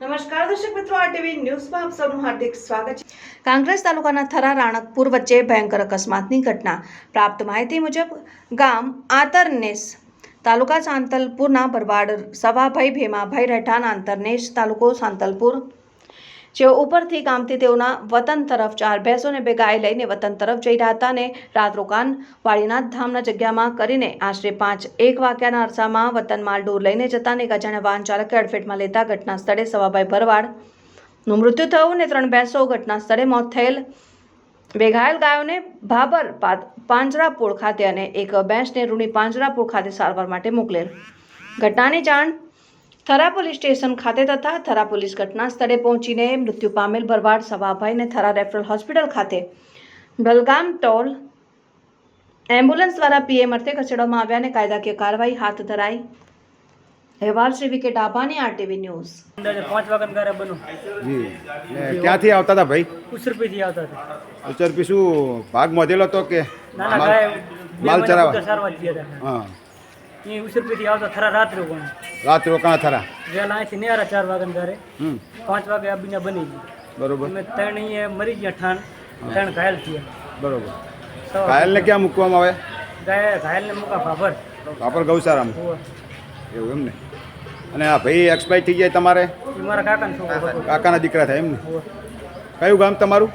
નમસ્કાર, દર્શક મિત્રો આરટીવી ન્યૂઝમાં આપ સૌનું હાર્દિક સ્વાગત છે. કાંગ્રેસ તાલુકાના થરા રાણકપુર વચ્ચે ભયંકર અકસ્માતની ઘટના. પ્રાપ્ત માહિતી મુજબ, ગામ આતરનેસ તાલુકા સાંતલપુરના ભરવાડ સવાભાઈ ભેમાભાઈ રહેઠાણ આંતરનેસ તાલુકો સાંતલપુર જેઓ ઉપરથી ગામથી તેઓના વતન તરફ ચાર ભેંસો અને બે ગાય લઈને વતન તરફ જઈ રહ્યા હતા અને રાત રોકાણ વાળીનાથ ધામના જગ્યામાં કરીને આશરે પાંચ એક વાગ્યાના અરસામાં વતનમાં ડોર લઈને જતા એક અજાણ્યા વાહન ચાલકે અડફેટમાં લેતા ઘટના સ્થળે સવાભાઈ ભરવાડનું મૃત્યુ થયું અને ત્રણ ભેંસો ઘટના સ્થળે મોત થયેલ. બે ઘાયલ ગાયોને ભાબર પાંજરાપુર ખાતે અને એક ભેંસને રૂણી પાંજરાપુર ખાતે સારવાર માટે મોકલેલ. ઘટનાની જાણ થરા પોલીસ સ્ટેશન ખાતે તથા થરા પોલીસ ઘટના સ્થળે પહોંચીને મૃત્યુ પામેલ ભરવાડ સવાભાઈને થરા રેફરલ હોસ્પિટલ ખાતે. બલગામ ટોલ એમ્બ્યુલન્સ દ્વારા પીએમ અર્થે ખસેડવામાં આવ્યા અને કાયદાકીય કાર્યવાહી હાથ ધરાઈ. અહેવાલ શ્રી વિકે ડાભાની આરટીવી ન્યૂઝ. અંદાજે પાંચ વાગ્યા ઘરે બનું જી. ક્યાંથી આવતા હતા ભાઈ? ઉસરપીથી આવતા હતા. ઉચરપી શું ભાગ મોધેલો હતો કે માલ- હતા. હા. એ ઉસરપીથી આવતા થરા રાત્રે પણ રાત રોકાણા થરા? વેલા અહીંથી નેરા ચાર વાગ્યા ઘરે. પાંચ વાગે આ બીજા બની ગઈ બરોબર. અમે ત્રણ અહીંયા મરી ગયા ઠાણ. ત્રણ ઘાયલ થયા. બરોબર. ઘાયલને ક્યાં મૂકવામાં આવે? ગાય ઘાયલને મૂકા ભાભર. ભાભર ગૌશાળામાં? એવું એમ ને અને આ ભાઈ એક્સપાયર થઈ જાય તમારે? મારા કાકાના કાકાના દીકરા થાય એમ ને કયું ગામ તમારું?